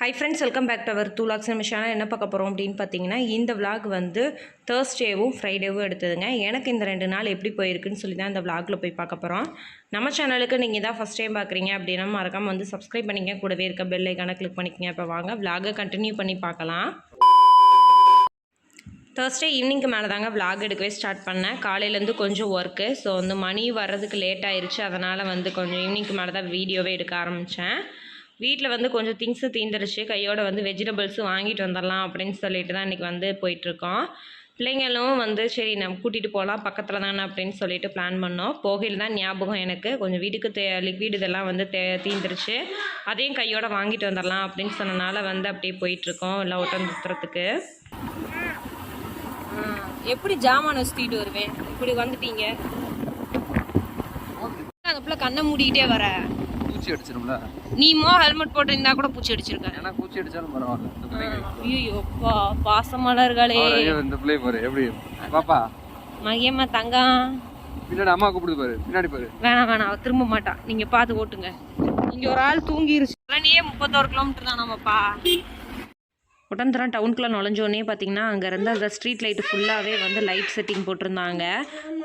Hi friends welcome back to our two logs நிமிஷம் என்ன பார்க்க போகிறோம் அப்படின்னு பார்த்தீங்கன்னா இந்த விளாக் வந்து தேர்ஸ்டேவும் ஃப்ரைடேவும் எடுத்ததுங்க. எனக்கு இந்த ரெண்டு நாள் எப்படி போயிருக்குன்னு சொல்லி தான் இந்த விளாகில் போய் பார்க்க போகிறோம் நம்ம சேனலுக்கு நீங்கள் தான் ஃபஸ்ட் டைம் பார்க்குறீங்க அப்படின்னா மறக்காமல் வந்து சப்ஸ்கிரைப் பண்ணிக்கங்க கூடவே இருக்க பெல் ஐக்கானை கிளிக் பண்ணிக்கங்க. இப்போ வாங்க விளாகை கண்டினியூ பண்ணி பார்க்கலாம். தேர்ஸ்டே ஈவினிங்க்கு மேலே தாங்க விளாக் எடுக்கவே ஸ்டார்ட் பண்ணேன். காலையிலேருந்து கொஞ்சம் ஒர்க்கு ஸோ வந்து மணி வர்றதுக்கு லேட் ஆயிடுச்சு அதனால் வந்து கொஞ்சம் ஈவினிங்க்கு மேலே தான் வீடியோவே எடுக்க ஆரம்பித்தேன் வீட்டில் வந்து கொஞ்சம் திங்ஸு தீந்துருச்சு. கையோட வந்து வெஜிடபிள்ஸும் வாங்கிட்டு வந்துடலாம் அப்படின்னு சொல்லிட்டு தான் இன்றைக்கி வந்து போயிட்டுருக்கோம். பிள்ளைங்களும் வந்து சரி நம்ம கூட்டிகிட்டு போகலாம் பக்கத்தில் தானே அப்படின்னு சொல்லிட்டு பிளான் பண்ணோம். போகையில் தான் ஞாபகம் எனக்கு. கொஞ்சம் வீட்டுக்கு தே லிக்விட் இதெல்லாம் வந்து தே தீந்துருச்சு. அதையும் கையோட வாங்கிட்டு வந்துடலாம் அப்படின்னு சொன்னனால வந்து அப்படியே போயிட்டுருக்கோம் எல்லாம் ஒட்டம் சுற்றுறதுக்கு எப்படி ஜாமான் வச்சுட்டு வருவேன்? இப்படி வந்துட்டீங்க? அந்த பிள்ளை கண்ணை மூடிக்கிட்டே வரேன் பூச்சி அடிச்சிரும்ல? நீமோ ஹெல்மெட் போட்டிருந்தா கூட பூச்சி அடிச்சிருக்க ஏன்னா பூச்சி அடிச்சாலும் பரவாயில்ல. ஐயோ பா பாசமலர்களே இந்த பிள்ளை பாரு எப்படி? பாப்பா. மகியம்மா தங்கம். பின்னாடி அம்மா கூப்பிடுது பாரு பின்னாடி பாரு. வேணாம் வேணாம் அவ திரும்ப மாட்டா. நீங்க பார்த்து ஓட்டுங்க. இங்க ஒரு ஆள் தூங்கிருச்சு. பழனியே முப்பத்தோரு கிலோமீட்டர் தான் நம்மப்பா ஒட்டந்தரம் டவுனுக்குள்ளே நுழைஞ்சோடனே பார்த்தீங்கன்னா அங்கே இருந்த அந்த ஸ்ட்ரீட் லைட்டு ஃபுல்லாகவே வந்து லைட் செட்டிங் போட்டிருந்தாங்க.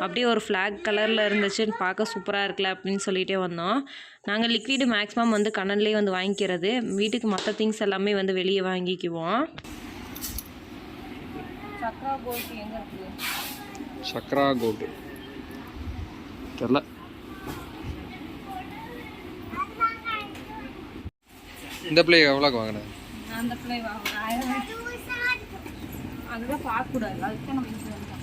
அப்படியே ஒரு ஃப்ளாக் கலரில் இருந்துச்சுன்னு பார்க்க சூப்பராக இருக்குல்ல அப்படின்னு சொல்லிட்டே வந்தோம். நாங்கள் லிக்விடு மேக்ஸிமம் வந்து கண்ணன்லேயே வந்து வாங்கிக்கிறது. வீட்டுக்கு மற்ற திங்ஸ் எல்லாமே வந்து வெளியே வாங்கிக்குவோம். சக்ரா கோல்டு எங்கே இருக்குது சக்ரா கோல்டு தெரில. இந்த பிள்ளை எவ்வளோக்கு வாங்கினேன் அந்த பிள்ளை வாங்க ஆயிரம் அதுதான் பார்க்கக்கூடாது. அதுக்கு நம்ம இங்கே வந்தோம்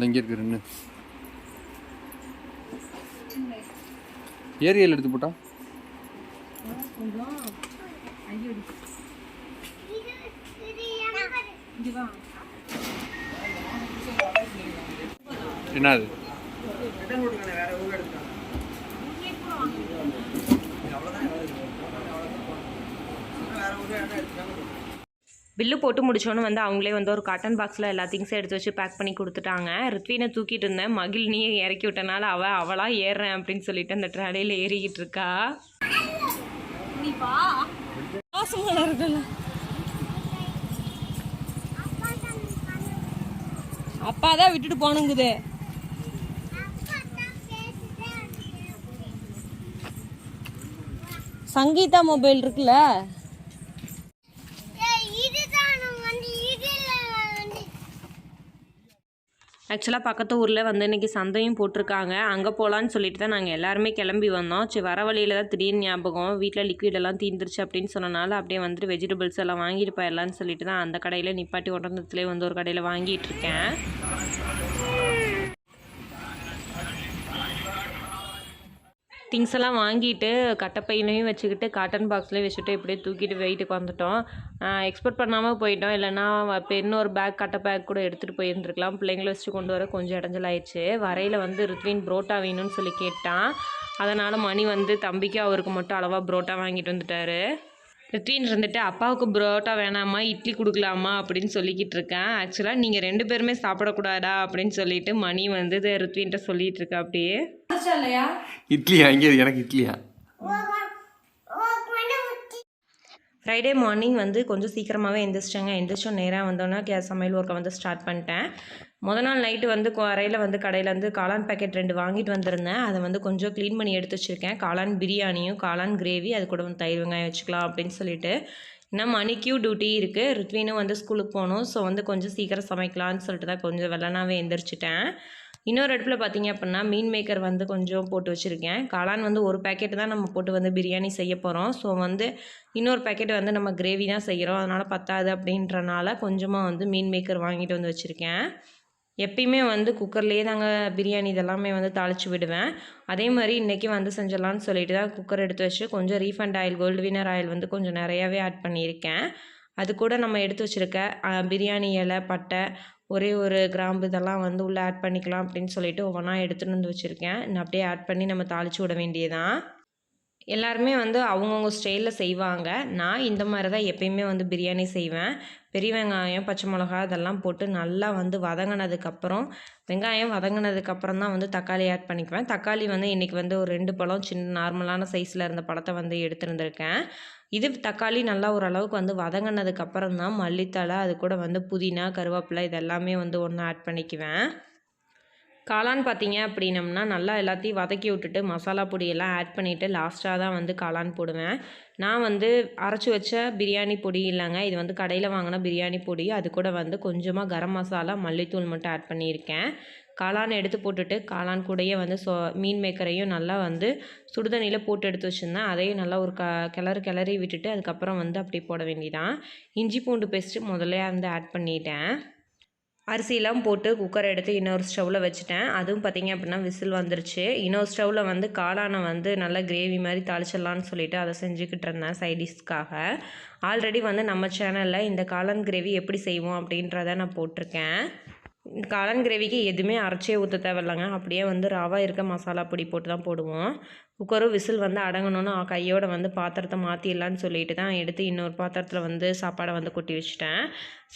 எங்கே இருக்கு ரெண்டு. ஏரியல் எடுத்து போட்டா கொஞ்சம் ஐயோ இங்கே வா என்னது? பில்லு போட்டு முடிச்சோன்னு வந்து அவங்களே வந்து ஒரு காட்டன் பாக்ஸில் எல்லா திங்ஸும் எடுத்து வச்சு பேக் பண்ணி கொடுத்துட்டாங்க. ரித்வீனை தூக்கிட்டு இருந்தேன். மகிழ்னியை இறக்கி விட்டனால அவள் அவளா ஏறுறேன் அப்படின்னு சொல்லிட்டு அந்த ட்ராலியில் ஏறிக்கிட்டு இருக்கா நீ வா இருக்குல்ல அப்பா தான் விட்டுட்டு போனுங்குது சங்கீதா மொபைல் இருக்குல்ல? ஆக்சுவலாக பக்கத்து ஊரில் வந்து இன்றைக்கி சந்தையும் போட்டிருக்காங்க. அங்கே போகலான்னு சொல்லிட்டு தான் நாங்கள் எல்லாருமே கிளம்பி வந்தோம். சரி வர வழியில் தான் திடீர்னு ஞாபகம். வீட்டில் லிக்விட் எல்லாம் தீர்ந்துருச்சு அப்படின்னு சொன்னனால அப்படியே வந்துட்டு வெஜிடபிள்ஸ் எல்லாம் வாங்கிட்டு போயிடலான்னு சொல்லிட்டு தான் அந்த கடையில் நிப்பாட்டி ஒன்றத்துலேயே வந்து ஒரு கடையில் வாங்கிட்டு இருக்கேன். திங்ஸ் எல்லாம் வாங்கிட்டு கட்டப்பையிலையும் வச்சுக்கிட்டு காட்டன் பாக்ஸ்லேயும் வச்சுட்டு இப்படியே தூக்கிட்டு வெயிட்டுக்கு வந்துட்டோம். எக்ஸ்பெக்ட் பண்ணாமல் போயிட்டோம். இல்லைன்னா இப்போ இன்னொரு பேக் கட்ட பேக் கூட எடுத்துகிட்டு போயிருந்துருக்கலாம். பிள்ளைங்களை வச்சு கொண்டு வர கொஞ்சம் இடைஞ்சலாயிடுச்சு வரையில் வந்து ருத்வின் புரோட்டா வேணும்னு சொல்லி கேட்டான். அதனால் மணி வந்து தம்பிக்கு அவருக்கு மட்டும் அளவாக புரோட்டா வாங்கிட்டு வந்துட்டாரு. ரித்வின் இருந்துட்டு அப்பாவுக்கு புரோட்டா வேணாமா இட்லி கொடுக்கலாமா அப்படின்னு சொல்லிக்கிட்டு இருக்கேன். ஆக்சுவலாக நீங்கள் ரெண்டு பேருமே சாப்பிடக்கூடாதா அப்படின்னு சொல்லிட்டு மணி வந்து ரித்வின்ட்ட சொல்லிட்டு இருக்கா அப்படியே. இட்லியா? இங்கே எனக்கு இட்லியா? ஃப்ரைடே மார்னிங் வந்து கொஞ்சம் சீக்கிரமாகவே எந்திரிச்சிட்டேங்க. எந்திரிச்சோம் நேராக வந்தோன்னா கே சமையல் ஒர்க்கை வந்து ஸ்டார்ட் பண்ணிட்டேன். முத நாள் நைட்டு வந்து அறையில் வந்து கடையிலேருந்து காளான் பேக்கெட் ரெண்டு வாங்கிட்டு வந்திருந்தேன். அதை வந்து கொஞ்சம் க்ளீன் பண்ணி எடுத்து வச்சுருக்கேன். காளான் பிரியாணியும் காளான் கிரேவி அது கூட வந்து தயிர் வெங்காயம் வச்சுக்கலாம் அப்படின்னு சொல்லிட்டு. இன்னும் மணிக்கியூ டியூட்டி இருக்குது ருத்வினும் வந்து ஸ்கூலுக்கு போகணும். ஸோ வந்து கொஞ்சம் சீக்கிரம் சமைக்கலான்னு சொல்லிட்டு தான் கொஞ்சம் வெள்ளனாவே எந்திரிச்சிட்டேன். இன்னொரு அடுப்பில் பார்த்தீங்க அப்படின்னா மீன் மேக்கர் வந்து கொஞ்சம் போட்டு வச்சுருக்கேன். காளான் வந்து ஒரு பேக்கெட் தான் நம்ம போட்டு வந்து பிரியாணி செய்ய போகிறோம் ஸோ வந்து இன்னொரு பேக்கெட் வந்து நம்ம கிரேவி தான் செய்கிறோம் அதனால் பத்தாது அப்படின்றனால கொஞ்சமாக வந்து மீன் மேக்கர் வாங்கிட்டு வந்து வச்சுருக்கேன். எப்பயுமே வந்து குக்கர்லேயே தாங்க பிரியாணி இதெல்லாமே வந்து தாளித்து விடுவேன். அதே மாதிரி இன்றைக்கி வந்து செஞ்சிடலான்னு சொல்லிட்டு தான் குக்கர் எடுத்து வச்சு கொஞ்சம் refined oil gold winner oil வந்து கொஞ்சம் நிறையாவே ஆட் பண்ணியிருக்கேன். அது கூட நம்ம எடுத்து வச்சுருக்க பிரியாணி இலை பட்டை ஒரே ஒரு கிராம்பு இதெல்லாம் வந்து உள்ளே ஆட் பண்ணிக்கலாம் அப்படின்னு சொல்லிட்டு ஒவ்வொன்றா எடுத்துகிட்டு வந்து வச்சுருக்கேன். இன்னும் அப்படியே ஆட் பண்ணி நம்ம தாளித்து விட வேண்டியது தான் எல்லாருமே வந்து அவங்கவுங்க ஸ்டைலில் செய்வாங்க. நான் இந்த மாதிரி தான் எப்பயுமே வந்து பிரியாணி செய்வேன். பெரிய வெங்காயம் பச்சை மிளகா இதெல்லாம் போட்டு நல்லா வந்து வதங்கினதுக்கப்புறம் வெங்காயம் வதங்கினதுக்கப்புறம் தான் வந்து தக்காளி ஆட் பண்ணிக்குவேன். தக்காளி வந்து இன்றைக்கி வந்து ஒரு ரெண்டு பழம் சின்ன நார்மலான சைஸில் இருந்த பழத்தை வந்து எடுத்துருந்துருக்கேன் இது தக்காளி நல்லா ஓரளவுக்கு வந்து வதங்கினதுக்கப்புறம் தான் மல்லித்தலை அது கூட வந்து புதினா கருவேப்பிலை இதெல்லாமே வந்து ஒன்று ஆட் பண்ணிக்குவேன். காளான் பார்த்தீங்க அப்படின்னம்னா நல்லா எல்லாத்தையும் வதக்கி விட்டுட்டு மசாலா பொடியெல்லாம் ஆட் பண்ணிவிட்டு லாஸ்ட்டாக தான் வந்து காளான் போடுவேன். நான் வந்து அரைச்சி வச்ச பிரியாணி பொடி இல்லைங்க. இது வந்து கடையில் வாங்கின பிரியாணி பொடி. அது கூட வந்து கொஞ்சமாக கரம் மசாலா மல்லித்தூள் மட்டும் ஆட் பண்ணியிருக்கேன். காளான் எடுத்து போட்டுட்டு காளான் கூடயே வந்து சோ மீன் மேக்கரையும் நல்லா வந்து சுடுதண்ணியில் போட்டு எடுத்து வச்சுருந்தேன். அதையும் நல்லா ஒரு க கிளறு கிளறி விட்டுட்டு அதுக்கப்புறம் வந்து அப்படி போட வேண்டியதான் இஞ்சி பூண்டு பேஸ்ட்டு முதல்ல வந்து ஆட் பண்ணிட்டேன். அரிசியெல்லாம் போட்டு குக்கர் எடுத்து இன்னொரு ஸ்டவ்வில் வச்சுட்டேன். அதுவும் பார்த்திங்க அப்படின்னா விசில் வந்துருச்சு. இன்னொரு ஸ்டவ்வில் வந்து காளானை வந்து நல்லா கிரேவி மாதிரி தாளிச்சிடலான்னு சொல்லிட்டு அதை செஞ்சுக்கிட்டு இருந்தேன் சைடிஷ்க்காக ஆல்ரெடி வந்து நம்ம சேனலில் இந்த காளான் கிரேவி எப்படி செய்வோம் அப்படின்றத நான் போட்டிருக்கேன். காளான் கிரேவிக்கு எதுவுமே அரைச்சே ஊற்ற தேவையில்லைங்க. அப்படியே வந்து ரவா இருக்க மசாலா பொடி போட்டு தான் போடுவோம். குக்கரும் விசில் வந்து அடங்கணும்னு கையோட வந்து பாத்திரத்தை மாற்றிடலான்னு சொல்லிட்டு தான் எடுத்து இன்னொரு பாத்திரத்தில் வந்து சாப்பாடை வந்து கொட்டி வச்சுட்டேன்.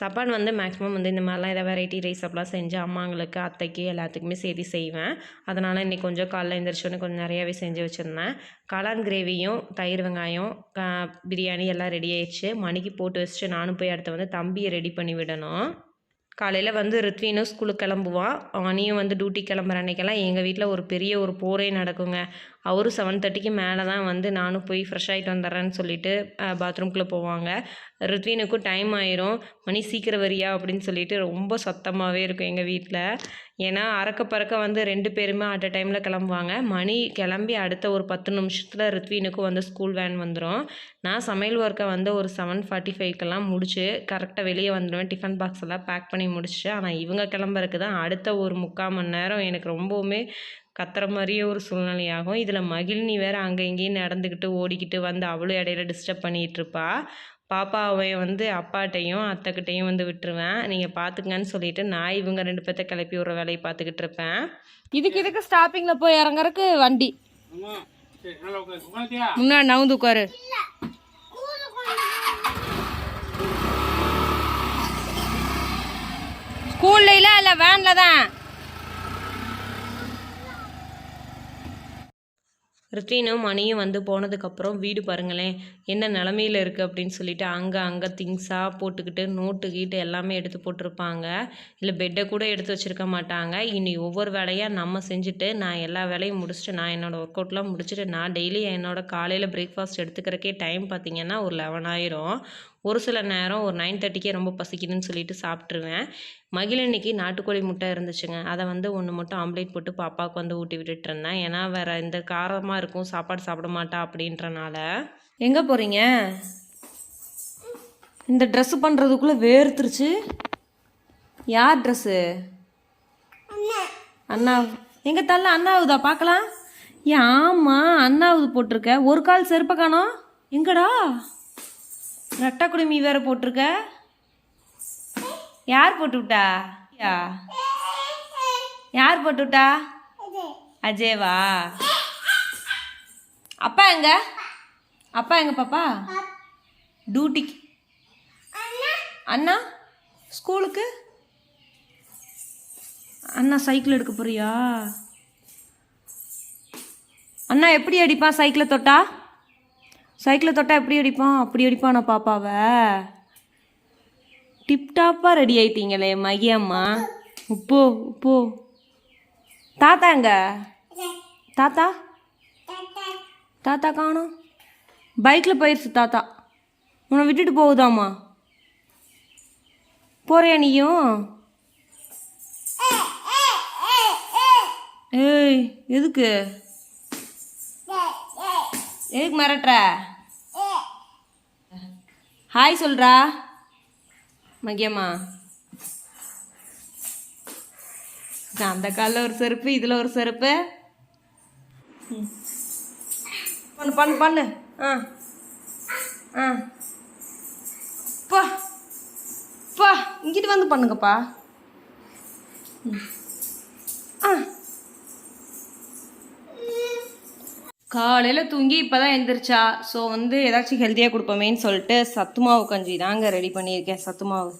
சாப்பாடு வந்து மேக்ஸிமம் வந்து இந்த மாதிரிலாம் ஏதாவது வெரைட்டி ரைஸ் அப்படிலாம் செஞ்சு அம்மாங்களுக்கு அத்தைக்கு எல்லாத்துக்குமே சேர்த்து செய்வேன். அதனால் இன்றைக்கி கொஞ்சம் காலைல எழுந்திரிச்சோன்னே கொஞ்சம் நிறையாவே செஞ்சு வச்சுருந்தேன். காளான் கிரேவியும் தயிர் வெங்காயம் பிரியாணி எல்லாம் ரெடி ஆயிடுச்சு. மணிக்கு போட்டு வச்சுட்டு நானும் போய் அடுத்து வந்து தம்பியை ரெடி பண்ணி விடணும். காலையில் வந்து ரித்வினும் ஸ்கூலுக்கு கிளம்புவான் அவனையும் வந்து டியூட்டி கிளம்புற அன்னைக்கெல்லாம் எங்கள் வீட்டில் ஒரு பெரிய ஒரு போரே நடக்குங்க. அவரும் செவன் தேர்ட்டிக்கு மேலே தான் வந்து நானும் போய் ஃப்ரெஷ் ஆகிட்டு வந்துடுறேன்னு சொல்லிட்டு பாத்ரூம்குள்ளே போவாங்க. ரித்வீனுக்கும் டைம் ஆயிரும். மணி சீக்கிரம் வரியா? அப்படின்னு சொல்லிட்டு ரொம்ப சத்தமாகவே இருக்கும் எங்கள் வீட்டில் ஏன்னா அறக்க பறக்க வந்து ரெண்டு பேருமே அட் அ டைமில் கிளம்புவாங்க. மணி கிளம்பி அடுத்த ஒரு பத்து நிமிஷத்தில் ரித்வீனுக்கும் வந்து ஸ்கூல் வேன் வந்துடும் நான் சமையல் ஒர்க்கை வந்து ஒரு செவன் ஃபார்ட்டி ஃபைவ்க்கெல்லாம் முடிச்சு கரெக்டாக வெளியே வந்துடுவேன். டிஃபன் பாக்ஸ் எல்லாம் பேக் பண்ணி முடிச்சு ஆனால் இவங்க கிளம்புறதுக்கு தான் அடுத்த ஒரு முக்கால் மணி நேரம் எனக்கு ரொம்பவுமே கத்துற மாதிரியே ஒரு சூழ்நிலையாகும். இதில் மகிழினி வேற அங்கே இங்கேயும் நடந்துக்கிட்டு ஓடிக்கிட்டு வந்து அவளும் இடையில டிஸ்டர்ப் பண்ணிகிட்டு இருப்பா. பாப்பாவை வந்து அப்பாட்டையும் அத்தைக்கிட்டையும் வந்து விட்டுருவேன். நீங்கள் பார்த்துக்கங்கன்னு சொல்லிட்டு நான் இவங்க ரெண்டு பேர்த்த கிளப்பி விட்ற வேலையை பார்த்துக்கிட்டு இருப்பேன். இதுக்கு இதுக்கு ஸ்டாப்பிங்ல போய் இறங்குறதுக்கு வண்டி. முன்னாடி நவுந்து உட்காரு. ஸ்கூல்ல இல்ல இல்ல வேன்ல தான். ரித்வீனும் மணியும் வந்து போனதுக்கப்புறம் வீடு பாருங்களேன். என்ன நிலமையில இருக்குது அப்படின்னு சொல்லிட்டு அங்கே அங்கே திங்ஸாக போட்டுக்கிட்டு நோட்டு கீட்டு எல்லாமே எடுத்து போட்டிருப்பாங்க. இல்லை பெட்டை கூட எடுத்து வச்சுருக்க மாட்டாங்க. இனி ஒவ்வொரு வேலையாக நம்ம செஞ்சுட்டு நான் எல்லா வேலையும் முடிச்சுட்டு நான் என்னோடய ஒர்க் அவுட்லாம் முடிச்சுட்டு நான் டெய்லி என்னோட காலையில் பிரேக்ஃபாஸ்ட் எடுத்துக்கிறக்கே டைம் பார்த்திங்கன்னா ஒரு லெவன் ஆயிரும். ஒரு சில நேரம் ஒரு நைன் தேர்ட்டிக்கே ரொம்ப பசிக்குதுன்னு சொல்லிட்டு சாப்பிட்ருவேன் மகிழன்னைக்கு நாட்டுக்கோழி முட்டை இருந்துச்சுங்க. அதை வந்து ஒன்று மட்டும் ஆம்லேட் போட்டு பாப்பாவுக்கு வந்து ஊட்டி விட்டுட்டு இருந்தேன். ஏன்னா வேறு இந்த காரமாக இருக்கும் சாப்பாடு சாப்பிட மாட்டா அப்படின்றனால. எங்க போறீங்க? இந்த ட்ரெஸ் பண்றதுக்குள்ள வேர்த்துருச்சு. யார் ட்ரெஸ்ஸு அண்ணா. எங்க தள்ள அண்ணாவுதா? பார்க்கலாம் ஏன் ஆமா அண்ணாவுது போட்டிருக்க. ஒரு கால் செருப்பை காணோம். எங்கடா? ரெட்டை குடுமி வேற போட்டிருக்க. யார் போட்டு விட்டா யா. யார் போட்டு விட்டா அஜேவா. அப்பா எங்க? அப்பா எங்க பாப்பா? டியூட்டிக்கு அண்ணா. ஸ்கூலுக்கு அண்ணா சைக்கிள் எடுக்க போறியா? அண்ணா எப்படி அடிப்பான் சைக்கிளை தொட்டா? சைக்கிளை தொட்டா எப்படி அடிப்பான் அப்படி அடிப்பானா பாப்பாவை? டிப்டாப்பாக ரெடி ஆயிட்டீங்களே மகியம்மா. உப்போ உப்போ. தாத்தா எங்க? தாத்தா. தாத்தா காணோம். பைக்கில் போயிடுச்சு தாத்தா. உன்னை விட்டுட்டு போகுதாம்மா. போறியா நீயும்? ஏய் எதுக்கு? எதுக்கு மிரட்டுற? ஹாய் சொல்றா. மகியம்மா. அந்த காலில் ஒரு செருப்பு இதில் ஒரு செருப்பு. ம். பண்ணு பண்ணு பண்ணு. ஆ. ஆ. பா. பா. இங்கிட்டு வந்து பண்ணுங்கப்பா. ம். ஆ. காலையில் தூங்கி இப்போ தான் எழுந்திரிச்சா ஸோ வந்து ஏதாச்சும் ஹெல்த்தியாக கொடுப்போமேன்னு சொல்லிட்டு சத்து மாவு கஞ்சி தாங்க ரெடி பண்ணியிருக்கேன் சத்து மாவு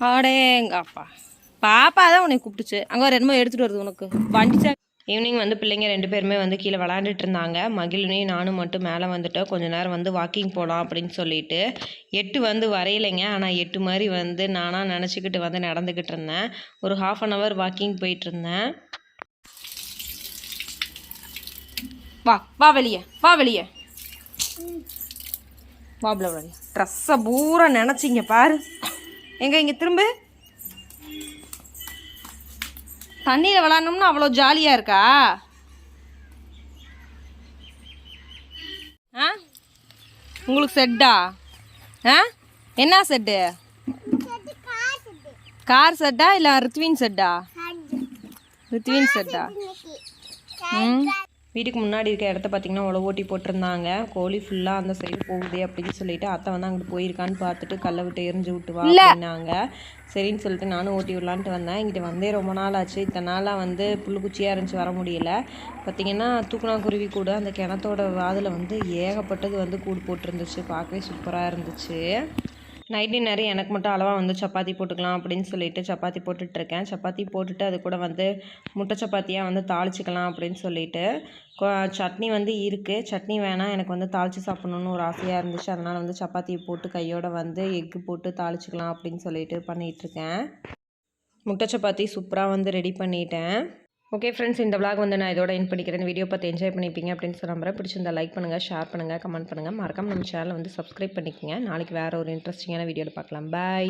ஆடேங்க அப்பா பாப்பா தான் உனக்கு கூப்பிட்டுச்சு. அங்கே ரெண்டு எடுத்துகிட்டு வருது உனக்கு. வண்டிச்சா ஈவினிங் வந்து பிள்ளைங்க ரெண்டு பேருமே வந்து கீழே விளாண்டுட்டு இருந்தாங்க. மகிழனையும் நானும் மட்டும் மேலே வந்துட்டோம். கொஞ்ச நேரம் வந்து வாக்கிங் போகலாம் அப்படின்னு சொல்லிட்டு எட்டு வந்து வரையலைங்க. ஆனால் எட்டு மாதிரி வந்து நானாக நினச்சிக்கிட்டு வந்து நடந்துக்கிட்டு இருந்தேன். ஒரு ஹாஃப் அன் ஹவர் வாக்கிங் போயிட்டு இருந்தேன். வா வா வெளியே வா வெளியே. வா வெளியே ட்ரெஸ்ஸை பூரா நினச்சிங்க பாரு. எங்கே இங்கே திரும்ப. தண்ணியில் விளாட்னோம்னா அவ்வளோ ஜாலியாக இருக்கா? ஆ? உங்களுக்கு செட்டா ஆ? என்ன செட்டு கார் செட்டா இல்லை ரித்வின் செட்டா ரித்வின் செட்டா ம். வீட்டுக்கு முன்னாடி இருக்க இடத்த பார்த்தீங்கன்னா உழவு ஓட்டி போட்டிருந்தாங்க. கோழி ஃபுல்லாக அந்த சைடு போகுது அப்படின்னு சொல்லிட்டு அத்தை வந்து அங்கிட்டு போயிருக்கான்னு பார்த்துட்டு கல்லை விட்டு எரிஞ்சு விட்டு வா அப்படின்னாங்க. சரின்னு சொல்லிட்டு நானும் ஓட்டி விடலான்ட்டு வந்தேன். இங்கிட்ட வந்தே ரொம்ப நாள் ஆச்சு. இத்தனை நாளாக வந்து புல்லுக்குச்சியாக இருந்துச்சு வர முடியல. பார்த்தீங்கன்னா தூக்குனாங்குருவி கூட அந்த கிணத்தோட வாதில் வந்து ஏகப்பட்டது வந்து கூடு போட்டிருந்துச்சு. பார்க்கவே சூப்பராக இருந்துச்சு. நைட் டின்னர் எனக்கு மட்டும் அளவாக வந்து சப்பாத்தி போட்டுக்கலாம் அப்படின்னு சொல்லிட்டு சப்பாத்தி போட்டுட்ருக்கேன். சப்பாத்தி போட்டுட்டு அது கூட வந்து முட்டை சப்பாத்தியாக வந்து தாளிச்சிக்கலாம் அப்படின்னு சொல்லிட்டு. சட்னி வந்து இருக்குது சட்னி வேணாம் எனக்கு வந்து தாளித்து சாப்பிட்ணுன்னு ஒரு ஆசையாக இருந்துச்சு. அதனால் வந்து சப்பாத்தியை போட்டு கையோடு வந்து எக்கு போட்டு தாளிச்சிக்கலாம் அப்படின்னு சொல்லிட்டு பண்ணிகிட்ருக்கேன் முட்டை சப்பாத்தி சூப்பராக வந்து ரெடி பண்ணிட்டேன். ஓகே ஃப்ரெண்ட்ஸ் இந்த விளாக் வந்து நான் இதோட என் பண்ணிக்கிறேன். வீடியோ பார்த்து என்ஜாய் பண்ணிப்பீங்க அப்படின்னு சொல்ல நம்புறேன். பிடிச்சிருந்தா லைக் பண்ணுங்கள் ஷேர் பண்ணுங்கள் கமெண்ட் பண்ணுங்கள் மறக்காம நம்ம சேனலை வந்து சப்ஸ்கிரைப் பண்ணிக்கோங்க. நாளைக்கு வேறு ஒரு இன்ட்ரெஸ்டிங்கான வீடியோவில் பார்க்கலாம். பாய்